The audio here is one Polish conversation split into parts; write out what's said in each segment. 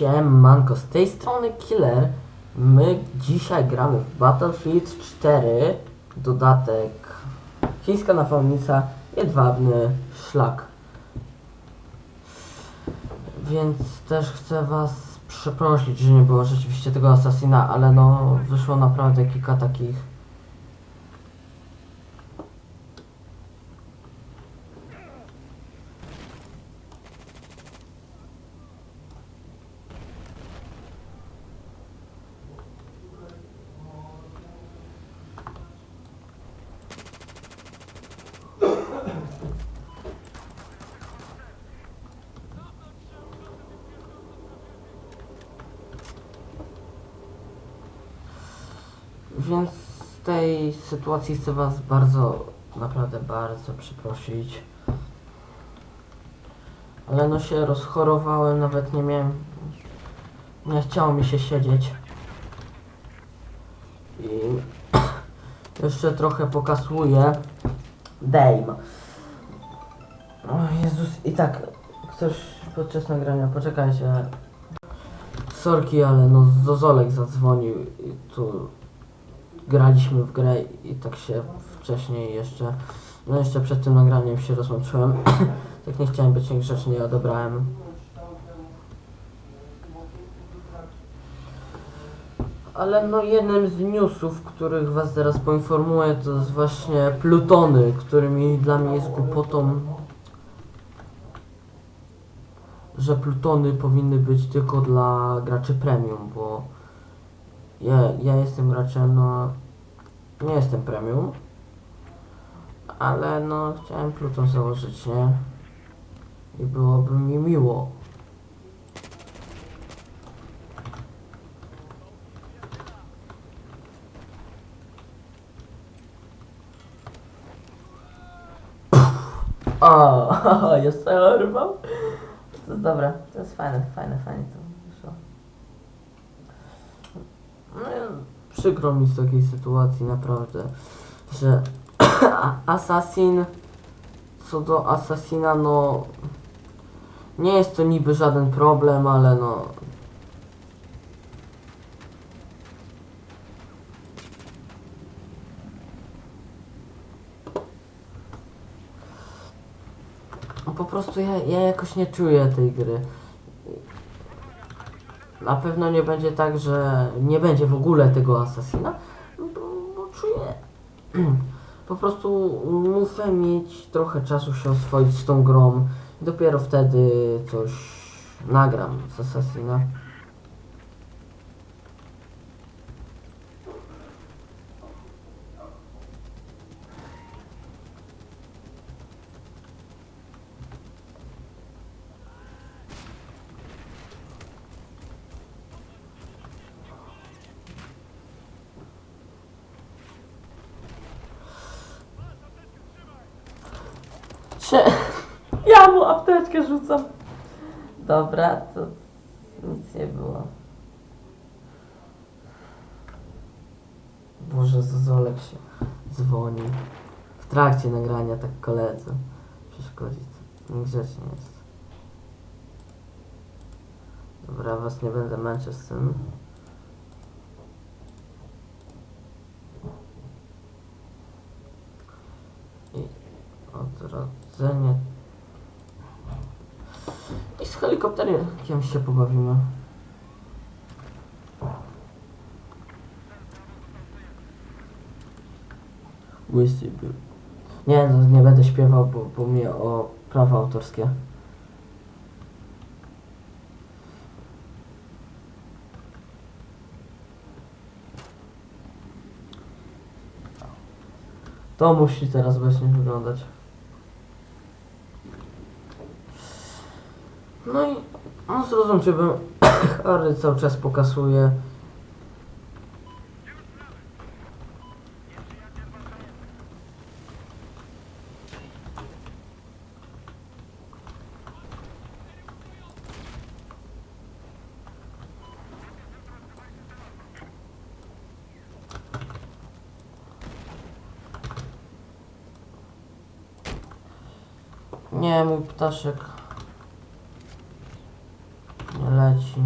Siemanko, z tej strony Killer. My dzisiaj gramy w Battlefield 4, dodatek chińska nawałnica, jedwabny szlak. Więc też chcę was przeprosić, że nie było rzeczywiście tego Assassina, ale no wyszło naprawdę kilka takich Więc z tej sytuacji chcę Was bardzo, naprawdę bardzo przeprosić. Ale no się rozchorowałem, nawet nie miałem. Nie chciało mi się siedzieć. I jeszcze trochę pokasuję. Dame. O Jezus, i tak ktoś podczas nagrania, poczekajcie. Sorki, ale no Zozolek zadzwonił i tu graliśmy w grę i tak się wcześniej jeszcze, no jeszcze przed tym nagraniem się rozłączyłem. tak nie chciałem być niegrzeczny i odebrałem. Ale no jednym z newsów, których was teraz poinformuję, to jest właśnie Plutony, którymi dla mnie jest głupotą, że Plutony powinny być tylko dla graczy premium, bo ja, ja jestem graczem, no nie jestem premium, ale no chciałem Pluton założyć, nie? I byłoby mi miło. O, jeszcze urwał? To jest dobre, to jest fajne, fajne, fajne to wyszło. No, ja- przykro mi z takiej sytuacji naprawdę, że Assassin, co do Assassina, no nie jest to niby żaden problem, ale no po prostu ja, ja jakoś nie czuję tej gry. Na pewno nie będzie tak, że nie będzie w ogóle tego Assassina, no bo, bo czuję. Po prostu muszę mieć trochę czasu się oswoić z tą grą. Dopiero wtedy coś nagram z Assassina. Ja mu apteczkę rzucam. Dobra, to nic nie było. Boże, Zozolek się dzwoni. W trakcie nagrania tak koledze przeszkodzić. Niegrzecznie jest. Dobra, was nie będę męczył z tym. I odrodzenie. I z helikopterem się pobawimy. Łysy był. Nie, no, nie będę śpiewał, bo, bo mnie o prawa autorskie. To musi teraz właśnie wyglądać. No i no zrozumcie, bym Harry cały czas pokazuje. Nie, mój ptaszek nie leci.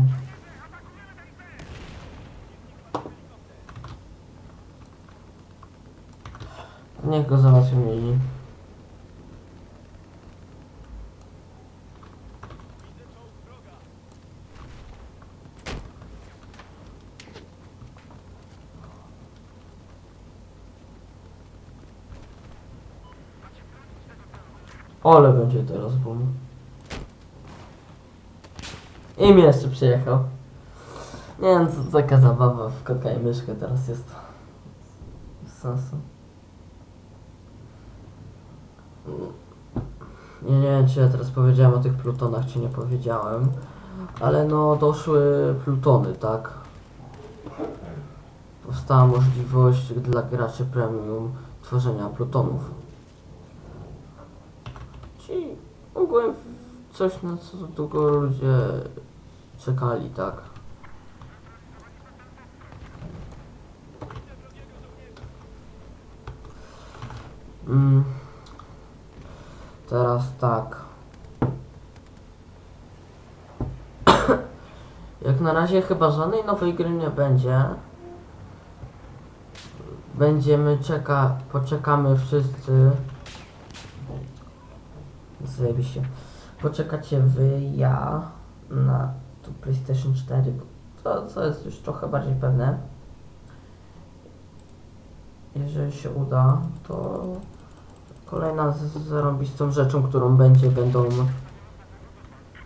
Niech go załatwią inni. Ole będzie teraz boom. I mi jeszcze przyjechał. Nie wiem, co taka zabawa w kotka i myszkę teraz jest. Bez sensu. Nie, nie wiem, czy ja teraz powiedziałem o tych plutonach, czy nie powiedziałem. Ale no, doszły plutony, tak? Powstała możliwość dla graczy premium tworzenia plutonów. Czyli ogółem coś, na co długo ludzie czekali, tak? Mm. Teraz tak. Jak na razie chyba żadnej nowej gry nie będzie. Będziemy czeka, poczekamy wszyscy. Zajebiście. Poczekacie wy, ja na tu PlayStation 4, bo to, co jest już trochę bardziej pewne. Jeżeli się uda, to kolejna z- rzeczą, którą będzie, będą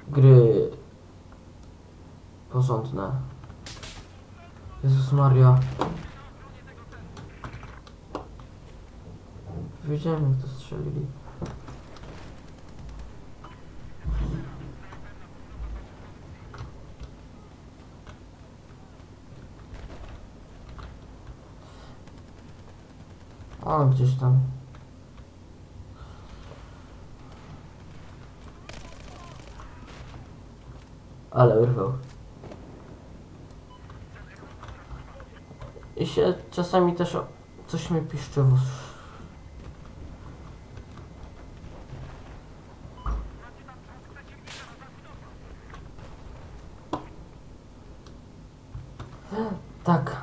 gry porządne. Jezus Maria. Wiedziałem jak to strzelili. O, gdzieś tam. Ale urwał. I się czasami też o, coś mi piszczy w. Tak.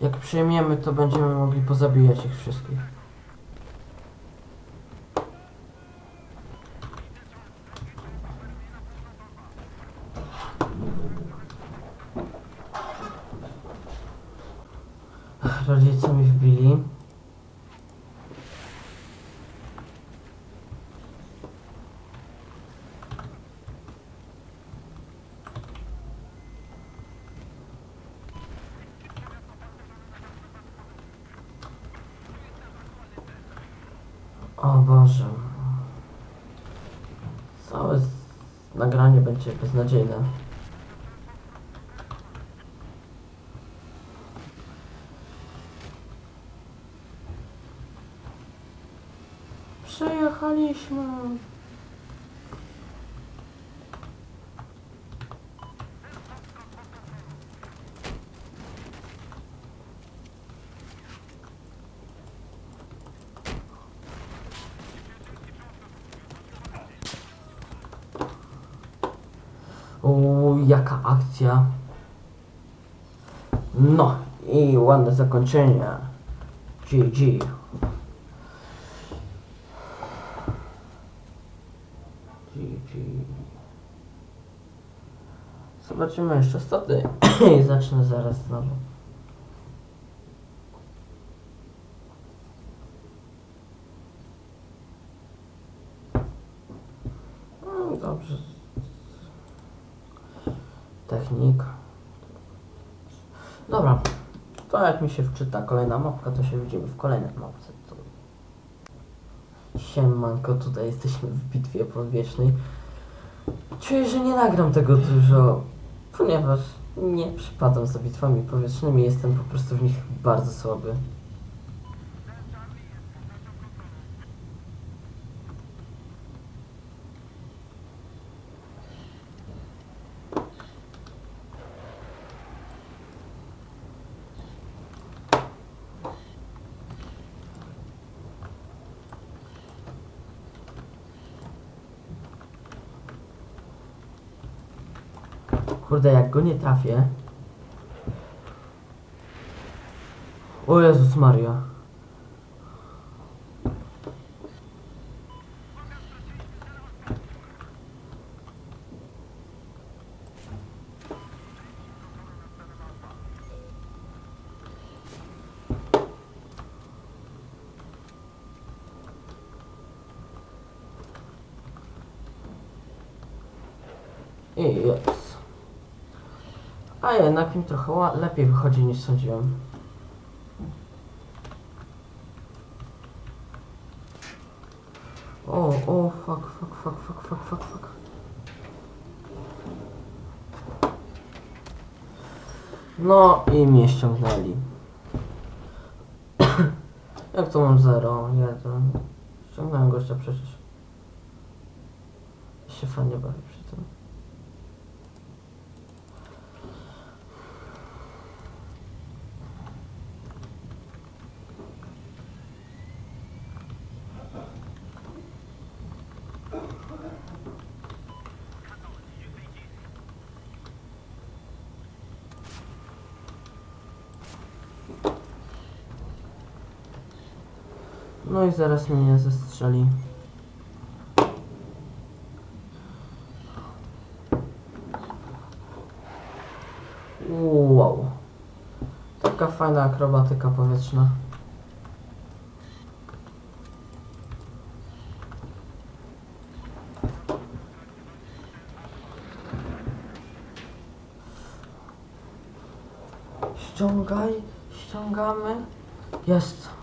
Jak przyjmiemy, to będziemy mogli pozabijać ich wszystkich. Rodzice mi wbili. O Boże. Całe z- będzie beznadziejne. Przejechaliśmy. O, jaka akcja. No i ładne zakończenie. GG. GG. Zobaczymy jeszcze staty i zacznę zaraz znowu. No, dobrze. Technik. Dobra. To jak mi się wczyta kolejna mapka, to się widzimy w kolejnej mapce. Siemanko, tutaj jesteśmy w bitwie podwiecznej. Czuję, że nie nagram tego dużo, ponieważ nie przypadam za bitwami powietrznymi, jestem po prostu w nich bardzo słaby. Kurde, jak go nie trafię... O Jezus Maria. Yes. A jednak mi trochę lepiej wychodzi niż sądziłem. O, o, fuck, fuck, fuck, fuck, fuck, fuck, fuck. No i mnie ściągnęli. Jak to mam 0, 1? Ściągnąłem gościa przecież. Się fajnie bawię przy tym. No i zaraz mnie zestrzeli. Wow. Taka fajna akrobatyka powietrzna. Ściągaj, ściągamy. Jest.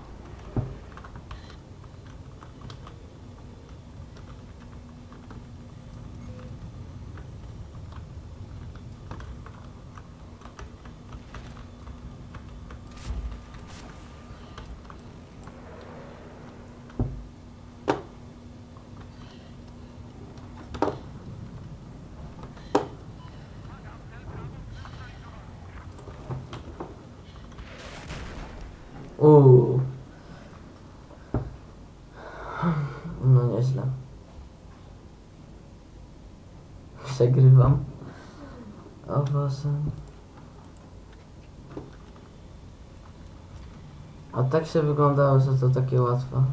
Uuu. No nieźle. Przegrywam. Boże. A tak się wyglądało, że to takie łatwe.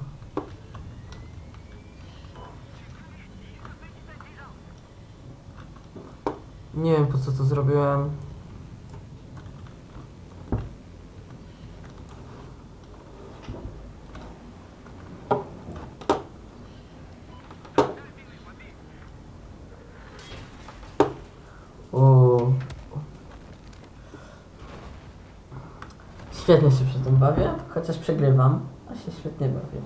Nie wiem po co to zrobiłem. O. Świetnie się przy tym bawię, chociaż przegrywam, a się świetnie bawię.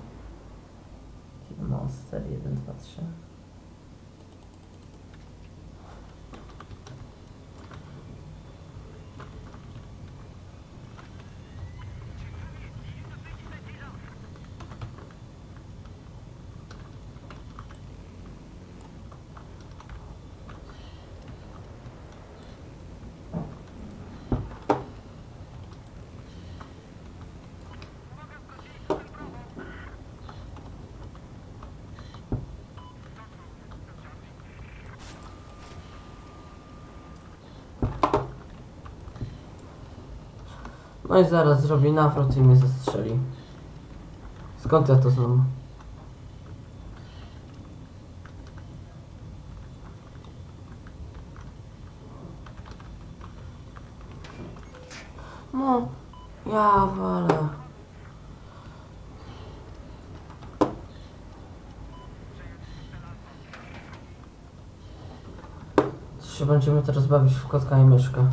Monster 1, 2, 3. No i zaraz zrobi nawrot i mnie zastrzeli. Skąd ja to znam? No, ja wolę. Się będziemy teraz bawić w kotka i myszkę.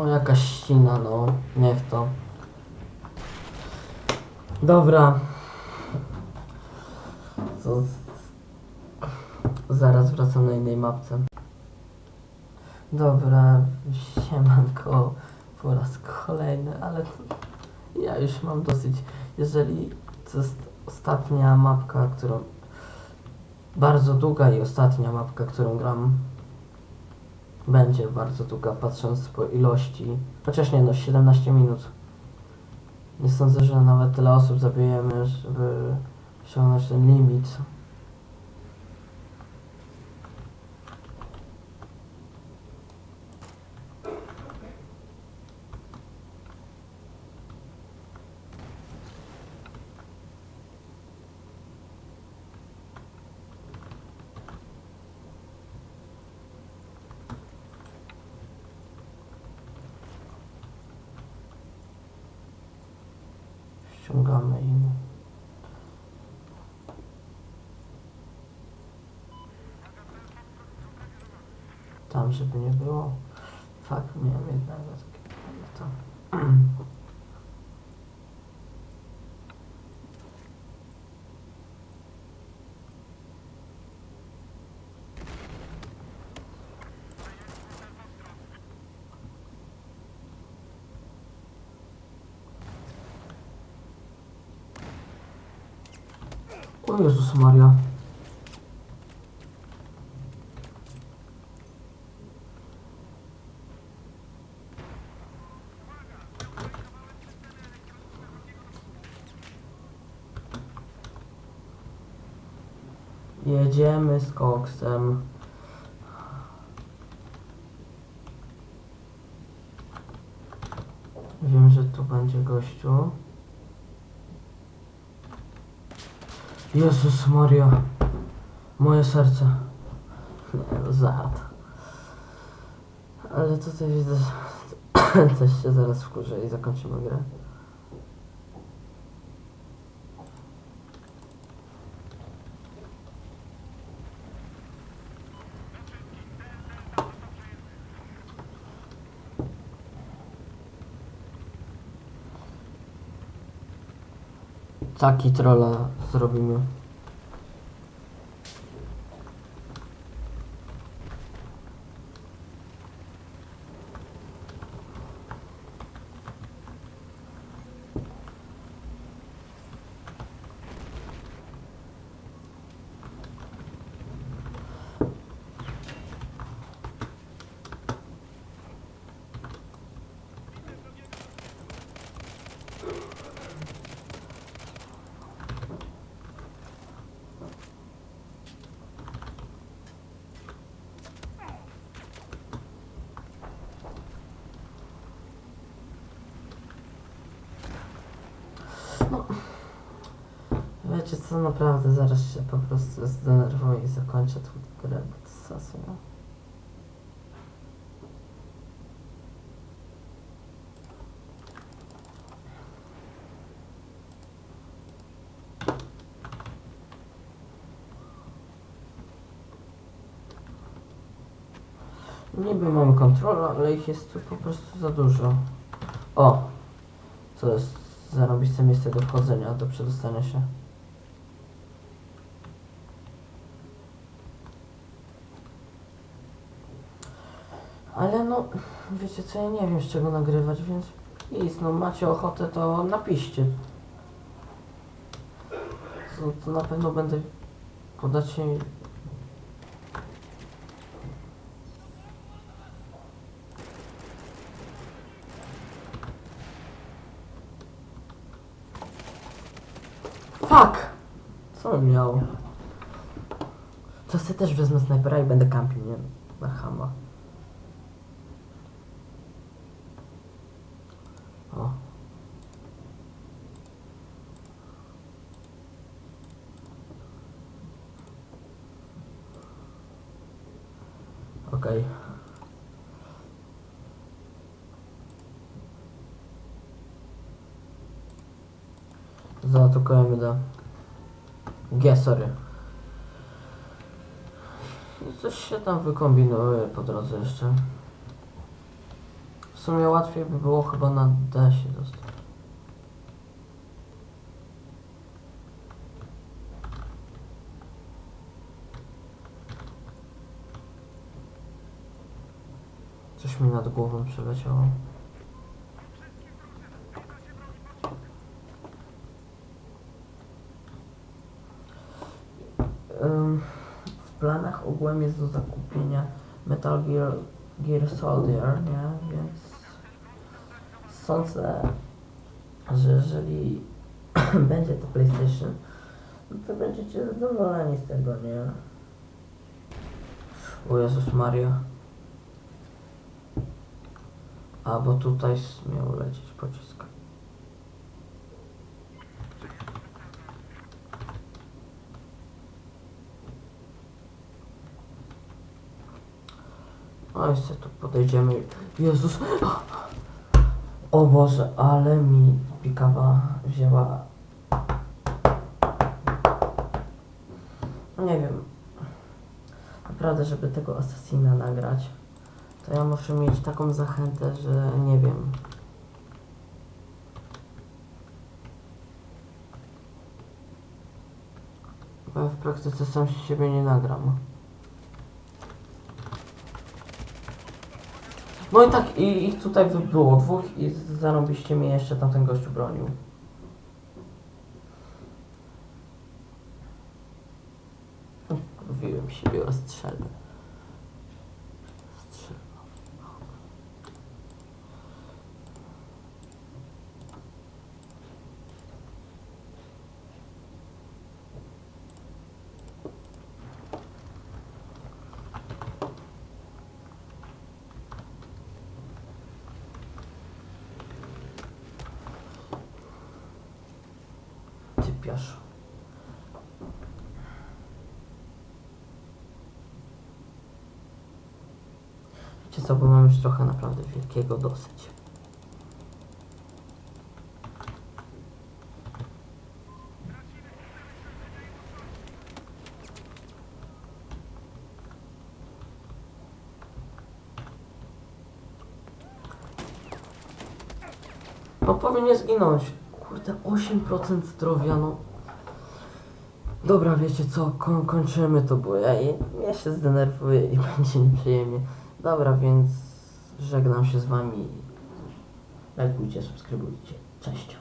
No jakaś ścina, no. Niech to. Dobra. To... Zaraz wracam na innej mapce. Dobra, siemanko po raz kolejny, ale ja już mam dosyć. Jeżeli to jest ostatnia mapka, którą... Bardzo długa i ostatnia mapka, którą gram, będzie bardzo długa, patrząc po ilości. Chociaż nie no, 17 minut. Nie sądzę, że nawet tyle osób zabijemy, żeby osiągnąć ten limit. Pomagamy im. Tam, żeby nie było. Fakt, miałem jednego takiego. To. O Jezus Maria. Jedziemy z koksem. Wiem, że tu będzie gościu. Jezus Maria. Moje serce. Zad. Ale tutaj widzę, że się zaraz wkurzę i zakończymy grę. Taki trolla zrobimy. Wiecie co, naprawdę zaraz się po prostu zdenerwuję i zakończę tą grę, bo to sensu? Niby mam kontrolę, ale ich jest tu po prostu za dużo. O! To jest zarobiste miejsce do wchodzenia, do przedostania się. Ale no, wiecie co, ja nie wiem z czego nagrywać, więc nic, no macie ochotę, to napiszcie. To, to na pewno będę podacie Fuck! Co on miał? To sobie też wezmę snajpera i będę kampił, nie? Na hama. O. Okej. Zaatakujemy do... G, sorry. I coś się tam wykombinuje po drodze jeszcze. W sumie łatwiej by było chyba na D się dostać. Coś mi nad głową przeleciało. W planach ogółem jest do zakupienia Metal Gear, Gear Soldier, nie? Więc sądzę, że jeżeli będzie to PlayStation, no to będziecie zadowoleni z tego, nie? O Jezus Maria. A, bo tutaj miał lecieć pocisk. No jeszcze tu podejdziemy. Jezus! O Boże, ale mi pikawa wzięła. No nie wiem. Naprawdę, żeby tego asasina nagrać, to ja muszę mieć taką zachętę, że nie wiem. Bo ja w praktyce sam siebie nie nagram. No i tak, i ich tutaj by było dwóch i zarobiście mnie jeszcze tamten gościu bronił. Mówiłem siebie o strzelbę. Wiecie co, bo mam już trochę naprawdę wielkiego dosyć. No powinien zginąć. Kurde, 8% zdrowia, no. Dobra, wiecie co, ko kończymy to, bo ja, ja się zdenerwuję i będzie nieprzyjemnie. Dobra, więc żegnam się z wami. Lajkujcie, subskrybujcie. Cześć.